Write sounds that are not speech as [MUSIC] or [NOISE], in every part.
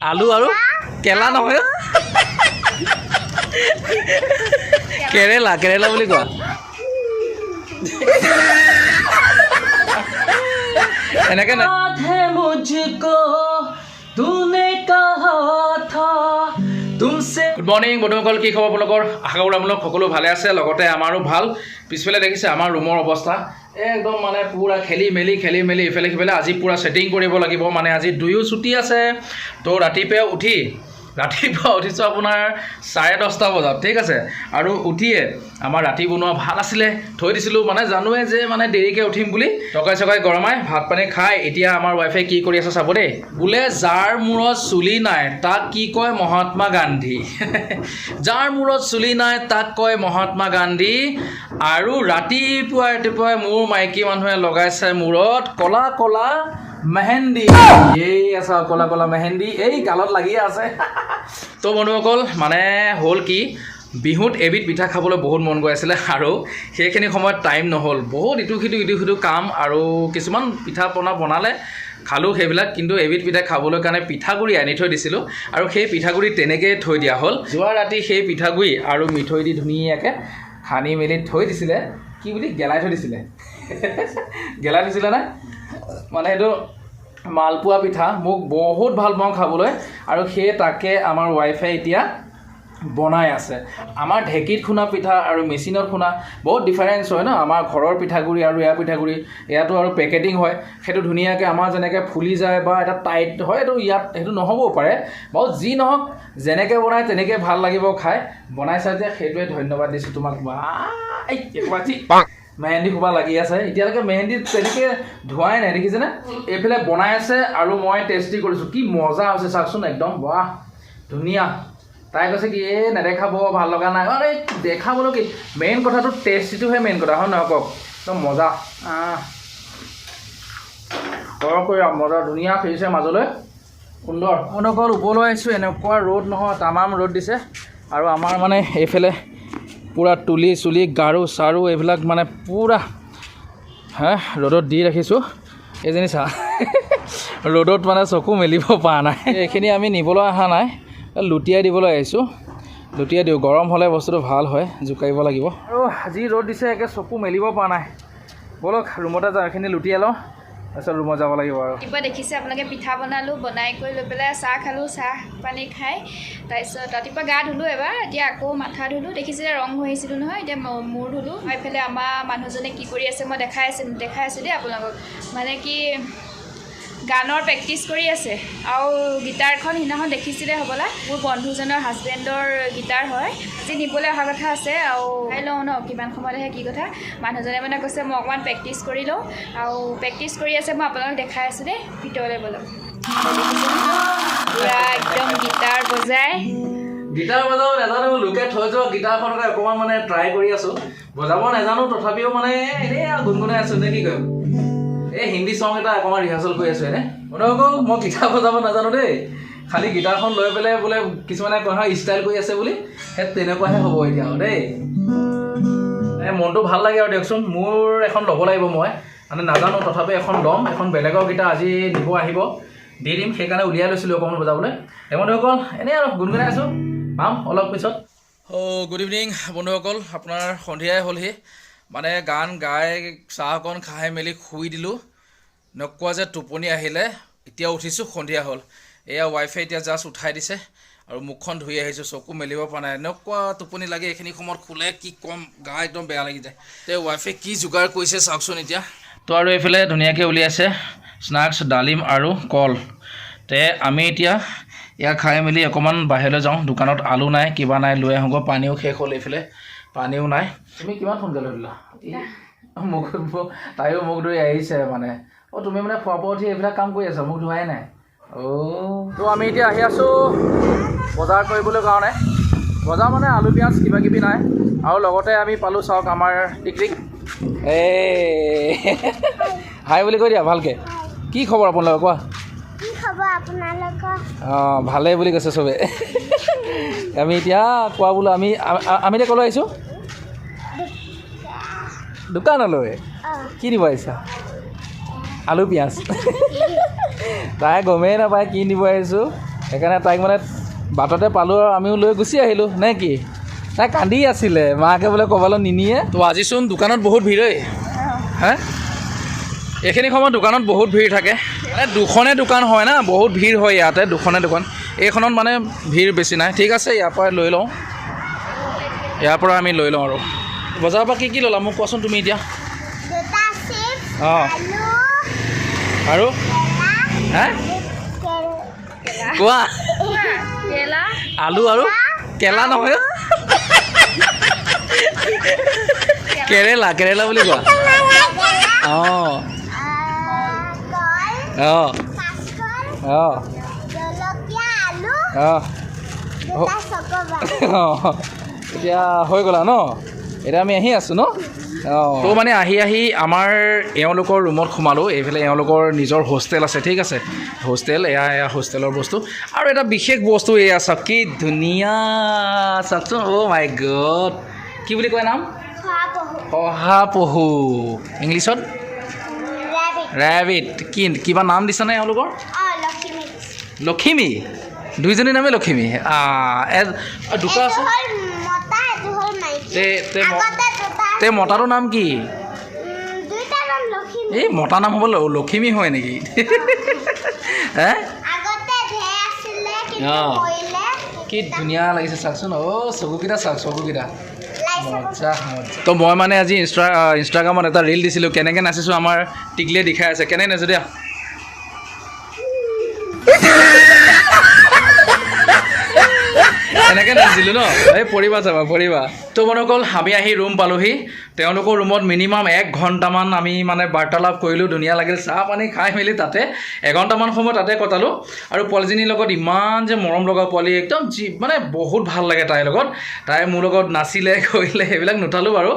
আলু আৰু কেলা নহয়। কেৰেলা কেৰেলা বুলি কোৱা। এনেকে গুড মৰ্ণিং বন্ধুসকল কি খবৰ আপোনালোকৰ? আশা কৰোঁ আপোনালোক সকলো ভালে আছে লগতে আমাৰো ভাল। পিছফালে দেখিছে আমাৰ ৰুমৰ অৱস্থা। একদম মানে পূৰা খেলি মেলি খেলি মেলি ইফালে সিফালে আজি পূৰা ছেটিং কৰিব লাগিব। মানে আজি দুয়ো ছুটি আছে। তো ৰাতিপুৱা উঠি ৰাতিপুৱা উঠিছোঁ আপোনাৰ চাৰে দহটা বজাত ঠিক আছে? আৰু উঠিয়ে আমাৰ ৰাতি বনোৱা ভাত আছিলে থৈ দিছিলোঁ। মানে জানোৱে যে মানে দেৰিকৈ উঠিম বুলি। টকাই চকাই গৰমাই ভাত পানী খাই এতিয়া আমাৰ ৱাইফে কি কৰি আছে চাব দেই। বোলে যাৰ মূৰত চুলি নাই তাক কি কয় মহাত্মা গান্ধী? [LAUGHS] যাৰ মূৰত চুলি নাই তাক কয় মহাত্মা গান্ধী। আৰু ৰাতিপুৱাই ৰাতিপুৱাই মোৰ মাইকী মানুহে লগাইছে মূৰত ক'লা ক'লা মেহেন্দি। এই আছা ক'লা ক'লা মেহেন্দি। এই গালত লাগিয়ে আছে। [LAUGHS] তো বন্ধুসকল মানে হ'ল কি বিহুত এবিধ পিঠা খাবলৈ বহুত মন গৈ আছিলে আৰু সেইখিনি সময়ত টাইম নহ'ল। বহুত ইটো সিটো ইটো সিটো কাম আৰু কিছুমান পিঠা পনা বনালে খালোঁ সেইবিলাক কিন্তু এবিধ পিঠা খাবলৈ কাৰণে পিঠাগুড়ি আনি থৈ দিছিলোঁ আৰু সেই পিঠাগুড়ি তেনেকৈয়ে থৈ দিয়া হ'ল। যোৱা ৰাতি সেই পিঠাগুড়ি আৰু মিঠৈ দি ধুনীয়াকৈ সানি মেলি থৈ দিছিলে কি বুলি গেলাই থৈ দিছিলে। গেলাই থৈছিলে নে? মানে এইটো মালপোৱা পিঠা মোক বহুত ভাল পাওঁ খাবলৈ। আৰু সেই তাকে আমাৰ ৱাইফে এতিয়া বনাই আছে। আমাৰ ঢেঁকীত খুন্দা পিঠা আৰু মেচিনত খুন্দা বহুত ডিফাৰেঞ্চ হয় ন? আমাৰ ঘৰৰ পিঠাগুড়ি আৰু এয়া পিঠাগুড়ি ইয়াতো আৰু পেকেটিং হয়। সেইটো ধুনীয়াকৈ আমাৰ যেনেকৈ ফুলি যায় বা এটা টাইট হয় এইটো ইয়াত সেইটো নহ'বও পাৰে। বাৰু যি নহওক যেনেকৈ বনায় তেনেকৈ ভাল লাগিব খাই। বনাইছা যে সেইটোৱে ধন্যবাদ দিছোঁ তোমাক। বা মেহেন্দি খোপা লাগি আছে। এতিয়ালৈকে মেহেন্দি তেনেকৈ ধোৱাই নাই দেখিছেনে? এইফালে বনাই আছে আৰু মই টেষ্টি কৰিছোঁ। কি মজা হৈছে চাওকচোন একদম বাহ! ধুনীয়া। তাই কৈছে কি এই নেদেখাব ভালো লগা নাই। আৰে দেখাবলৈ কি মেইন কথাটো টেষ্টিটোহে মেইন কথা হয় নহয় কওক? একদম মজা। কৰি মজা ধুনীয়া খেলিছে মাজলৈ। সুন্দৰ। অনকল ওপৰলৈ আহিছোঁ এনেকুৱা ৰ'দ নহয় তামাম ৰ'দ দিছে। আৰু আমাৰ মানে এইফালে পূৰা তুলি চুলি গাৰু চাৰু এইবিলাক মানে পূৰা হে ৰ'দত দি ৰাখিছোঁ। এইজনী চা [LAUGHS] ৰ'দত মানে চকু মেলিব পৰা নাই। এইখিনি আমি নিবলৈ অহা নাই। লুটিয়াই দিবলৈ আহিছোঁ। লুটিয়াই দিওঁ। গৰম হ'লে বস্তুটো ভাল হয় জোকাৰিব লাগিব। আৰু যি ৰ'দ দিছে একে চকু মেলিব পৰা নাই। ব'লক ৰুমতে যাওঁ এইখিনি লুটিয়াই লওঁ। তাৰপিছত ৰুমত যাব লাগিব আৰু। ৰাতিপুৱা দেখিছে আপোনালোকে পিঠা বনালোঁ বনাই কৰি লৈ পেলাই চাহ খালোঁ চাহ পানী খাই। তাৰপিছত ৰাতিপুৱা গা ধুলোঁ এবাৰ এতিয়া আকৌ মাথা ধুলোঁ। দেখিছিলে ৰং হৈ আহিছিলোঁ নহয় এতিয়া মূৰ ধুলোঁ। আৰু এইফালে আমাৰ মানুহজনে কি কৰি আছে মই দেখাই আছোঁ দেখাই আছোঁ দেই আপোনালোকক। মানে কি গানৰ প্ৰেক্টিচ কৰি আছে। আৰু গীটাৰখন সিদিনাখন দেখিছিলে হ'বলা। মোৰ বন্ধুজনৰ হাজবেণ্ডৰ গীটাৰ হয়। আজি নিবলৈ অহা কথা আছে। আৰু চাই লওঁ ন কিমান সময়ত আহে কি কথা। মানুহজনে মানে কৈছে মই অকণমান প্ৰেক্টিচ কৰি লওঁ। আৰু প্ৰেক্টিচ কৰি আছে মই আপোনালোকক দেখাই আছোঁ দেই ভিতৰলৈ ব'লক। পূৰা একদম গীটাৰ বজাই। গীটাৰ বজাব নাজানো লোকে থৈ যোৱা গীটাৰখনকে অকণমান মানে ট্ৰাই কৰি আছোঁ। বজাব নাজানো তথাপিও মানে এনেই গুণগুণাই আছোঁ নে কি কৰিম এই হিন্দী চং এটা অকণমান ৰিহাৰ্চেল কৰি আছোঁ এনে? বন্ধুসকল মই গীটাৰ বজাব নাজানো দেই। খালি গীটাৰখন লৈ পেলাই বোলে কিছুমানে কয় নহয় ষ্টাইল কৰি আছে বুলি। সেই তেনেকুৱাহে হ'ব এতিয়া আৰু দেই। মনটো ভাল লাগে আৰু দিয়কচোন। মোৰ এখন ল'ব লাগিব মই। মানে নাজানো তথাপি এখন ল'ম। এখন বেলেগৰ গীটাৰ আজি নিব আহিব। দি দিম সেইকাৰণে উলিয়াই লৈছিলোঁ অকণমান বজাবলৈ। এই বন্ধুসকল এনেই আৰু গুণগুণাই আছোঁ। পাম অলপ পিছত। অ' গুড ইভিনিং বন্ধুসকল। আপোনাৰ সন্ধিয়াই হ'লহি। মানে গান গাই চাহ অকণ খাই মেলি শুই দিলোঁ। নকোৱা যে টোপনি আহিলে এতিয়া উঠিছোঁ সন্ধিয়া হ'ল। এয়া ৱাইফে এতিয়া জাষ্ট উঠাই দিছে আৰু মুখখন ধুই আহিছোঁ চকু মেলিব পৰা নাই। এনেকুৱা টোপনি লাগে এইখিনি সময়ত শুলে কি ক'ম গা একদম বেয়া লাগি যায়। তে ৱাইফে কি যোগাৰ কৰিছে চাওকচোন এতিয়া। তো আৰু এইফালে ধুনীয়াকৈ উলিয়াইছে স্নাক্স ডালিম আৰু কল। তে আমি এতিয়া ইয়াক খাই মেলি অকণমান বাহিৰলৈ যাওঁ। দোকানত আলু নাই কিবা নাই লৈ আহোঁগৈ পানীও শেষ হ'ল এইফালে। পানীও নাই। তুমি কিমান সোনকালে উঠিলা? ই, মোক তাইও মোক ধৰি আহিছে মানে। অ' তুমি মানে খোৱা বোৱা উঠি এইবিলাক কাম কৰি আছা মোক ধোৱাই নাই। অ' তো আমি এতিয়া আহি আছোঁ বজাৰ কৰিবলৈ কাৰণে। বজাৰ মানে আলু পিঁয়াজ কিবা কিবি নাই। আৰু লগতে আমি পালোঁ চাওক আমাৰ টিকটিক। এই হাই বুলি কৈ দিয়া ভালকৈ। কি খবৰ আপোনালোকৰ কোৱা? অঁ ভালেই বুলি কৈছে চবে। আমি এতিয়া কোৱা বোলো আমি আমি এতিয়া ক'লৈ আহিছোঁ? দোকানলৈ কি দিব আহিছা আলু পিঁয়াজ। [LAUGHS] তাই গমেই নাপায় কি নিব আহিছোঁ সেইকাৰণে তাইক মানে বাটতে পালোঁ আৰু আমিও লৈ গুচি আহিলোঁ নে কি? তাই কান্দি আছিলে মাকে বোলে ক'ৰবালৈ নিনিয়ে। তো আজিচোন দোকানত বহুত ভিৰ ঐ। হে? এইখিনি সময়ত দোকানত বহুত ভিৰ থাকে। মানে দুখনে দোকান হয় না বহুত ভিৰ হয় ইয়াতে দুখনে দোকান। এইখনত মানে ভিৰ বেছি নাই। ঠিক আছে ইয়াৰ পৰা লৈ লওঁ। ইয়াৰ পৰা আমি লৈ লওঁ আৰু। বজাৰৰ পৰা কি কি ল'লা? মোক কোৱাচোন তুমি এতিয়া। অঁ। আৰু? হে? কোৱা? আলু আৰু? কেলা নহয়। কেৰেলা কেৰেলা বুলি কোৱা? অঁ। অঁ। অঁ। অঁ। অঁ। এতিয়া হৈ গ'লা ন? এতিয়া আমি আহি আছোঁ ন? অঁ। তো মানে আহি আহি আমাৰ এওঁলোকৰ ৰুমত সোমালোঁ এইফালে এওঁলোকৰ নিজৰ হোষ্টেল আছে ঠিক আছে? হোষ্টেল এয়া এয়া হোষ্টেলৰ বস্তু। আৰু এটা বিশেষ বস্তু এয়া চাওক কি ধুনীয়া চাওকচোন অ' মাই গড কি বুলি কয় নাম? শহাপহু। ইংলিছত? ৰেবিট কি কিবা নাম দিছানে এওঁলোকৰ? অঁ লখিমী। লখিমী দুইজনী নামে লখিমী এ- দুটা আছে? তে তে তে মতাটোৰ নাম কি? এই মতা নাম হ'ব লখিমী হয় নেকি? হে? অঁ। কি ধুনীয়া লাগিছে চাওকচোন। অ' চকুকেইটা চাওক চকুকেইটা। মজা মজা তো মই মানে আজি ইনষ্টা ইনষ্টাগ্ৰামত এটা ৰিল দিছিলোঁ। কেনেকৈ নাচিছোঁ আমাৰ টিকলিয়ে দেখাই আছে। কেনেকৈ নাচো দিয়া? [LAUGHS] এনেকৈ নাচিছিলোঁ ন? এই পৰিবা চাবা পৰিবা তো মনসকল আমি আহি ৰুম পালোহি। তেওঁলোকৰ ৰুমত মিনিমাম এক ঘণ্টামান আমি মানে বাৰ্তালাপ কৰিলোঁ, ধুনীয়া লাগিল, চাহ পানী খাই মেলি তাতে এঘণ্টামান সময় তাতে কটালোঁ। আৰু পোৱালীজনীৰ লগত ইমান যে মৰম লগা পোৱালি, একদম যি মানে বহুত ভালো লাগে তাইৰ লগত। তাই মোৰ লগত নাচিলে [LAUGHS] কৰিলে, সেইবিলাক নুঠালোঁ বাৰু।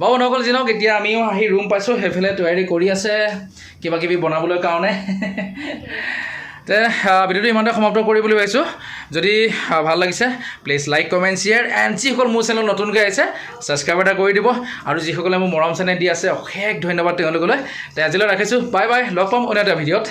বাৰু নকল যি নহওক এতিয়া আমিও আহি ৰুম পাইছোঁ, সেইফালে তৈয়াৰী কৰি আছে। কিবা কিবি বনাবলৈ কাৰণে। [LAUGHS] তে ভিডিঅ'টো ইমানতে সমাপ্ত কৰি বুলি যদি ভালো লাগিছে please like comment share and যিসকল মোৰ চেনেল নতুনকৈ আহিছে ছাবস্ক্ৰাইব এটা কৰি দিব। আৰু যিসকলে মোৰ মৰম চেনেল দি আছে, অশেষ ধন্যবাদ তেওঁলোকলৈ। তে, আজিলৈ ৰাখিছোঁ। বাই বাই লগ পাম অন্য এটা ভিডিঅ'ত।